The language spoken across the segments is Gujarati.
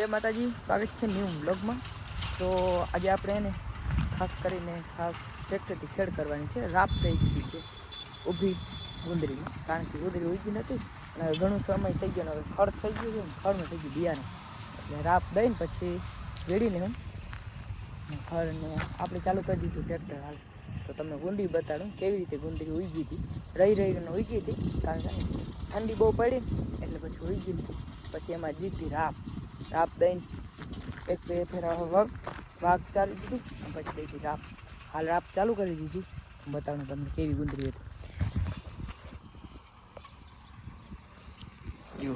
જય માતાજી, સ્વાગત છે ન્યૂ બ્લોગમાં તો આજે આપણે એને ખાસ કરીને ખાસ ટ્રેક્ટરથી ખેડ કરવાની છે રાપ થઈ ગઈ છે ઊભી ગુંદરીની. કારણ કે ગુંદરી ઉગી નથી અને ઘણો સમય થઈ ગયો હવે ખડ થઈ ગયું છે ખડમાં થઈ ગયું બિયારણ. એટલે રાપ દઈને પછી વેડીને હું ખડને આપણે ચાલુ કરી દીધું ટ્રેક્ટર હાલ. તો તમને ગુંદી બતાડું કેવી રીતે ગુંદરી ઉગી હતી. રહી રહીને ઉગી હતી, કારણ કે ઠંડી બહુ પડી એટલે પછી ઉગી પછી એમાં દીધી રાપ રાપ દઈને એક બે ફેરા વગ વાઘ ચાલી દીધું પછી દઈ રાપ હાલ રાપ ચાલુ કરી દીધી બતાવું તમને કેવી ગુંદરી હતી જો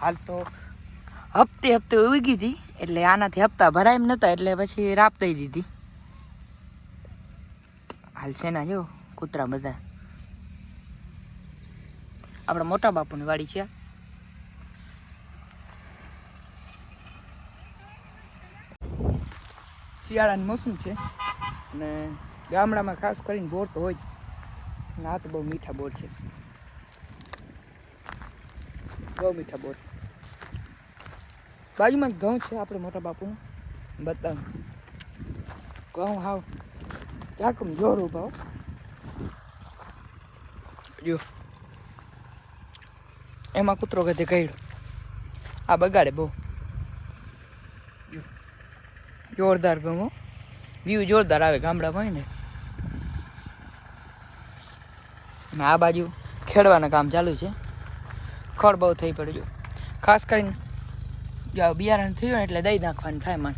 હાલ તો હપ્તે હપ્તે ઉગી હતી એટલે આનાથી હપ્તા ભરાય એમ નહોતા, એટલે પછી રાપ દઈ દીધી. હાલ છે ના જો, કૂતરા બધા. આપણા મોટા બાપુની વાડી છે શિયાળાની મોસમ છે. અને ગામડામાં ખાસ કરીને બોર તો હોય અને આ તો બહુ મીઠા બોર છે. બહુ મીઠા બોર. બાજુમાં ઘઉં છે આપણે મોટા બાપુનું. બતાવ. ઘઉં હાવ ક્યાંક જોર ઉભાવ. જો. એમાં કૂતરો ગધે કર્યો આ બગાડે બહુ. જોરદાર ગમો. વ્યૂ જોરદાર આવે ગામડામાં ને. આ બાજુ ખેડવાના કામ ચાલુ છે. ખડ બહુ થઈ પડ્યું. ખાસ કરીને બિયારણ થયું એટલે દહીં નાખવાનું થાય મને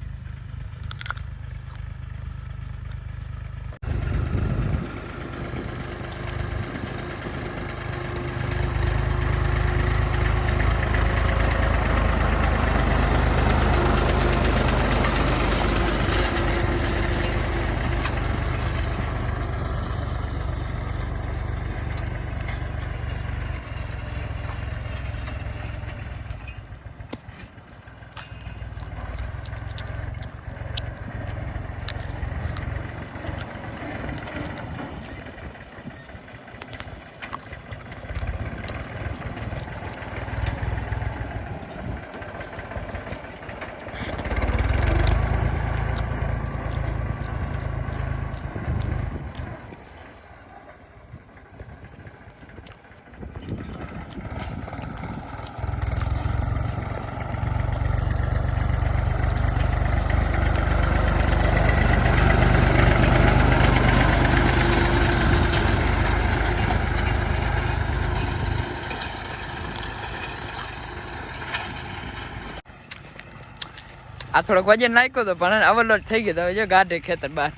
આ થોડોક વજન નાખ્યો તો પણ અવલોટ થઈ ગયો હવે જો ગાઢે ખેતર બહાર.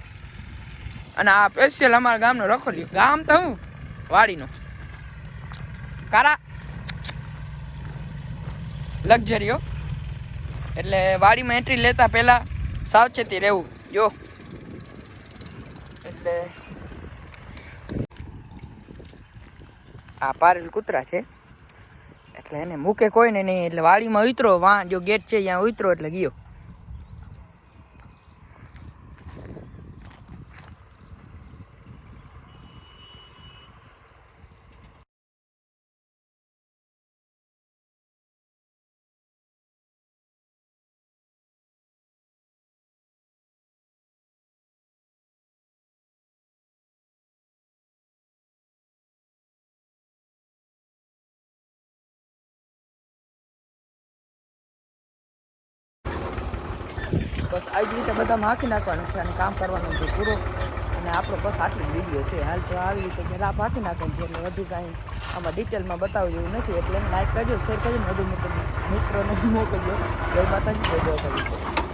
અને આ સ્પેશિયલ અમારા ગામનો રખોલ્યું ગામ તો હું? વાડીનો. કારા? લક્ઝરીઓ એટલે વાડીમાં એન્ટ્રી લેતા પહેલાં સાવચેતી રહેવું. જો. એટલે આ પારેલ કૂતરા છે. એટલે એને મૂકે કોઈને નહીં. એટલે વાડીમાં ઉતરો. વાં, જો ગેટ છે, ત્યાં ઉતરો એટલે ગયો. બસ આવી રીતે બધા હાંકી નાખવાનું છે અને કામ કરવાનું છે પૂરો. અને આપણો બસ આટલી વીડિયો છે. હાલ તો આવી રીતે રાપ હાંકી નાખવાનું છે એટલે વધુ કાંઈ આમાં ડિટેલમાં બતાવું જેવું નથી. એટલે લાઈક કરજો શેર કરજો વધુ મિત્રો મિત્રોને મોકલજો. જય માતાજી, જય જય